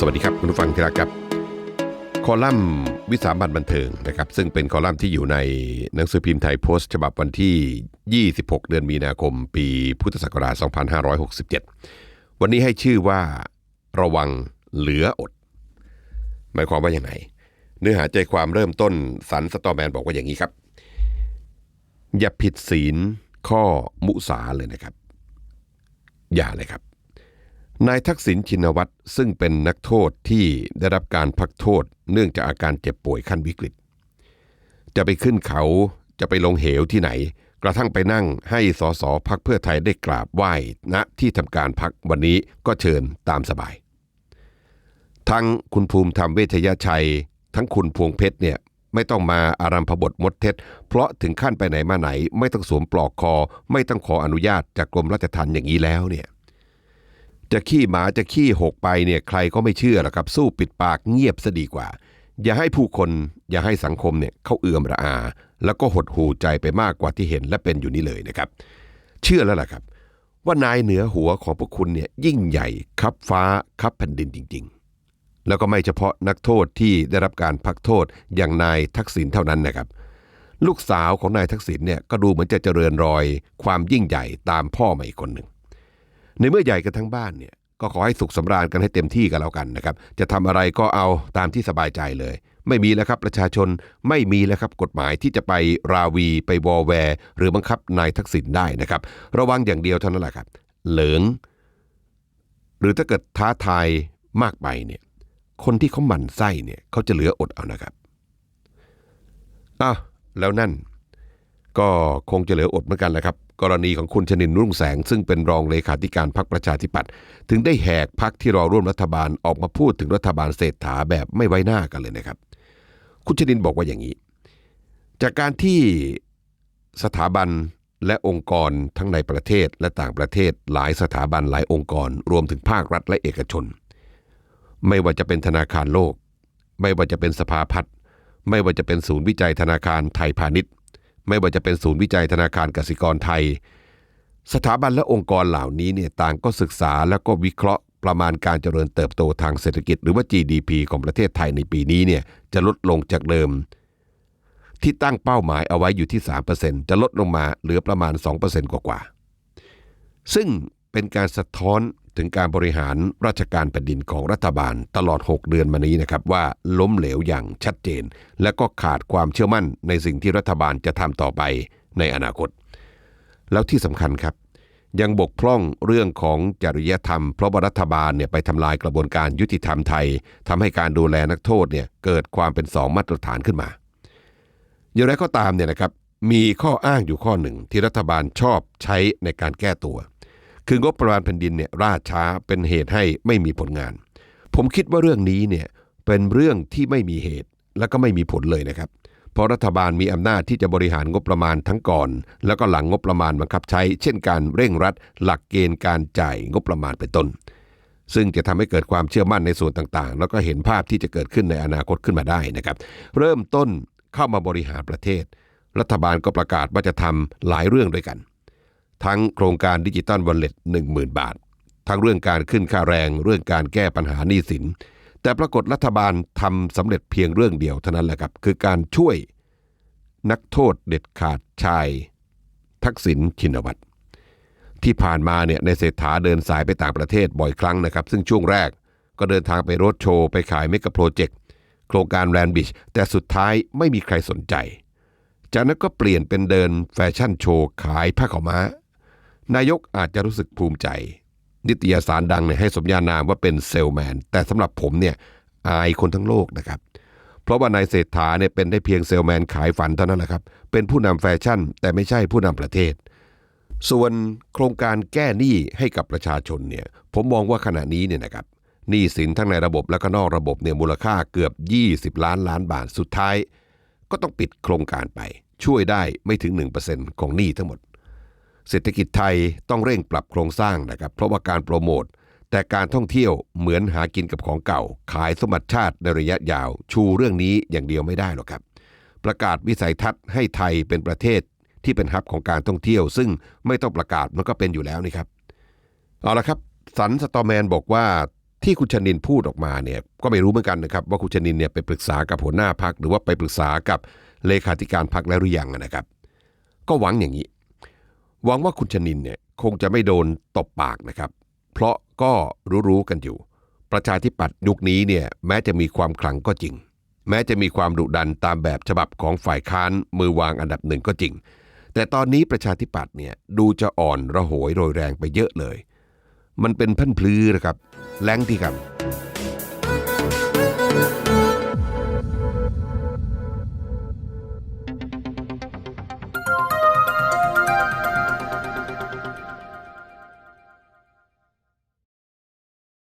สวัสดีครับคุณผู้ฟังที่รักครับ คอลัมน์วิสามันบันเทิงนะครับ ซึ่งเป็นคอลัมน์ที่อยู่ในหนังสือพิมพ์ไทยโพสต์ฉบับวันที่ 26 เดือนมีนาคม ปีพุทธศักราช 2567 วันนี้ให้ชื่อว่าระวังเหลืออด หมายความว่าอย่างไรเนื้อหาใจความเริ่มต้นสันสตอแมนบอกว่าอย่างนี้ครับ อย่าผิดศีลข้อมุสาเลยนะครับ อย่าเลยครับ นายทักษิณชินวัตรซึ่งเป็นนักโทษที่ได้รับการพักโทษ เนื่องจากอาการเจ็บป่วยขั้นวิกฤต จะไปขึ้นเขาจะไปลงเหวที่ไหน กระทั่งไปนั่งให้สสพักเพื่อไทยได้กราบไหว้ณที่ทำการพักวันนี้ก็เชิญตามสบาย ทั้งคุณภูมิธรรมเวชยชัย ทั้งคุณพวงเพชรเนี่ยไม่ต้องมาอารัมพบทมดเท็จ เพราะถึงขั้นไปไหนมาไหน ไม่ต้องสวมปลอกคอ ไม่ต้องขออนุญาตจากกรมราชทัณฑ์อย่างนี้แล้วเนี่ย จะขี้หมาจะขี้หกไปเนี่ยใครก็ไม่เชื่อหรอกครับ สู้ปิดปากเงียบซะดีกว่า อย่าให้ผู้คนอย่าให้สังคมเนี่ยเขาเอื่อมระอา แล้วก็หดหูใจไปมากกว่าที่เห็นและเป็นอยู่นี่เลยนะครับ เชื่อแล้วล่ะครับ ว่านายเหนือหัวของพวกคุณเนี่ยยิ่งใหญ่คับฟ้าคับแผ่นดินจริง ๆ แล้วก็ไม่เฉพาะนักโทษที่ได้รับการพักโทษอย่างนายทักษิณเท่านั้นนะครับลูกสาวของนายทักษิณเนี่ยก็ดูเหมือนจะเจริญรอย ความยิ่งใหญ่ตามพ่อมาอีกคนหนึ่ง ในเมื่อใหญ่กันทั้งบ้านเนี่ยก็ขอให้สุขสำราญกันให้เต็มที่กันแล้วกันนะครับ จะทำอะไรก็เอาตามที่สบายใจเลย ไม่มีแล้วครับประชาชนไม่มีแล้วครับกฎหมายที่จะไปราวีไปวอแวร์ หรือบังคับนายทักษิณได้นะครับ ระวังอย่างเดียวเท่านั้นแหละครับ เหลิงหรือถ้าเกิดท้าทายมากไปเนี่ยคนที่เขาหมั่นไส้เนี่ยเขาจะเหลืออดเอานะครับอะแล้วนั่น ก็คงจะเหลืออดเหมือนกันแหละครับ กรณีของคุณชนินรุ่งแสง ซึ่งเป็นรองเลขาธิการพรรคประชาธิปัตย์ถึงได้แหกพรรคที่รอร่วมรัฐบาลออกมาพูดถึงรัฐบาลเศรษฐาแบบไม่ไว้หน้ากันเลยนะครับ คุณชนินบอกว่าอย่างนี้ จากการที่สถาบันและองค์กรทั้งในประเทศและต่างประเทศหลายสถาบันหลายองค์กร รวมถึงภาครัฐและเอกชน ไม่ว่าจะเป็นธนาคารโลก ไม่ว่าจะเป็นสภาพัฒน์ไม่ว่าจะเป็นศูนย์วิจัยธนาคารไทยพาณิชย์ ไม่ว่าจะเป็นศูนย์วิจัยธนาคารกสิกรไทย สถาบันและองค์กรเหล่านี้เนี่ยต่างก็ศึกษาแล้วก็วิเคราะห์ประมาณการเจริญเติบโตทางเศรษฐกิจ หรือว่า GDP ของประเทศไทยในปีนี้เนี่ยจะลดลงจากเดิม ที่ตั้งเป้าหมายเอาไว้อยู่ที่ 3%จะลดลงมาเหลือประมาณ 2%กว่าๆซึ่ง เป็นการสะท้อนถึงการบริหารราชการแผ่นดินของรัฐบาลตลอด 6 เดือนมานี้นะครับว่าล้มเหลวอย่างชัดเจน และก็ขาดความเชื่อมั่นในสิ่งที่รัฐบาลจะทำต่อไปในอนาคต แล้วที่สำคัญครับ ยังบกพร่องเรื่องของจริยธรรม เพราะรัฐบาลเนี่ยไปทำลายกระบวนการยุติธรรมไทยทำให้การดูแลนักโทษเนี่ยเกิดความเป็นสองมาตรฐานขึ้นมา อย่างไรก็ตามเนี่ยนะครับมีข้ออ้างอยู่ข้อหนึ่งที่รัฐบาลชอบใช้ในการแก้ตัว คืองบประมาณแผ่นดินเนี่ยล่าช้าเป็นเหตุให้ไม่มีผลงาน ผมคิดว่าเรื่องนี้เนี่ยเป็นเรื่องที่ไม่มีเหตุและก็ไม่มีผลเลยนะครับ เพราะรัฐบาลมีอำนาจที่จะบริหารงบประมาณทั้งก่อน แล้วก็หลังงบประมาณบังคับใช้ เช่นการเร่งรัด หลักเกณฑ์การจ่ายงบประมาณเป็นต้น ซึ่งจะทำให้เกิดความเชื่อมั่นในส่วนต่างๆ แล้วก็เห็นภาพที่จะเกิดขึ้นในอนาคตขึ้นมาได้นะครับ เริ่มต้นเข้ามาบริหารประเทศ รัฐบาลก็ประกาศว่าจะทำหลายเรื่องด้วยกัน ทั้งโครงการดิจิตอลวอลเล็ต10,000บาท ทั้งเรื่องการขึ้นค่าแรงเรื่องการแก้ปัญหาหนี้สิน แต่ปรากฏรัฐบาลทำสำเร็จเพียงเรื่องเดียวเท่านั้นแหละครับ คือการช่วยนักโทษเด็ดขาดชาย ทักษิณชินวัตรที่ผ่านมาเนี่ยในเศรษฐาเดินสายไปต่างประเทศบ่อยครั้งนะครับ ซึ่งช่วงแรกก็เดินทางไปรถโชว์ ไปขายเมกะโปรเจกต์โครงการแรนบิชแต่สุดท้ายไม่มีใครสนใจ จากนั้นก็เปลี่ยนเป็นเดินแฟชั่นโชว์ขายผ้าขาวม้า นายกอาจจะรู้สึกภูมิใจ นิตยสารดังเนี่ยให้สมญานามว่าเป็นเซลแมน แต่สำหรับผมเนี่ยอายคนทั้งโลกนะครับ เพราะว่านายเศรษฐาเนี่ยเป็นได้เพียงเซลแมนขายฝันเท่านั้นแหละครับ เป็นผู้นำแฟชั่น แต่ไม่ใช่ผู้นำประเทศ ส่วนโครงการแก้หนี้ให้กับประชาชนเนี่ยผมมองว่าขณะนี้เนี่ยนะครับหนี้สินทั้งในระบบและก็นอกระบบเนี่ยมูลค่าเกือบ 20 ล้านล้านบาทสุดท้าย ก็ต้องปิดโครงการไปช่วยได้ไม่ถึง 1%ของหนี้ทั้งหมด เศรษฐกิจไทยต้องเร่งปรับโครงสร้างนะครับ เพราะว่าการโปรโมท แต่การท่องเที่ยวเหมือนหากินกับของเก่า ขายสมบัติชาติในระยะยาว ชูเรื่องนี้อย่างเดียวไม่ได้หรอกครับ ประกาศวิสัยทัศน์ให้ไทยเป็นประเทศที่เป็นฮับของการท่องเที่ยว ซึ่งไม่ต้องประกาศมันก็เป็นอยู่แล้วนี่ครับเอาละครับสันสตอแมนบอกว่าที่คุณชนินพูดออกมาเนี่ยก็ไม่รู้เหมือนกันนะครับ ว่าคุณชนินเนี่ยไปปรึกษากับหัวหน้าพักหรือว่าไปปรึกษากับเลขาธิการพักแล้วหรือยังนะครับ ก็หวังอย่างนี้ หวังว่าคุณชนินเนี่ยคงจะไม่โดนตบปากนะครับ เพราะก็รู้ๆกันอยู่ ประชาธิปัตย์ยุคนี้เนี่ยแม้จะมีความขลังก็จริง แม้จะมีความดุดันตามแบบฉบับของฝ่ายค้านมือวางอันดับหนึ่งก็จริง แต่ตอนนี้ประชาธิปัตย์เนี่ยดูจะอ่อนระโหยโรยแรงไปเยอะเลย มันเป็นพันพลือนะครับแรงที่กัน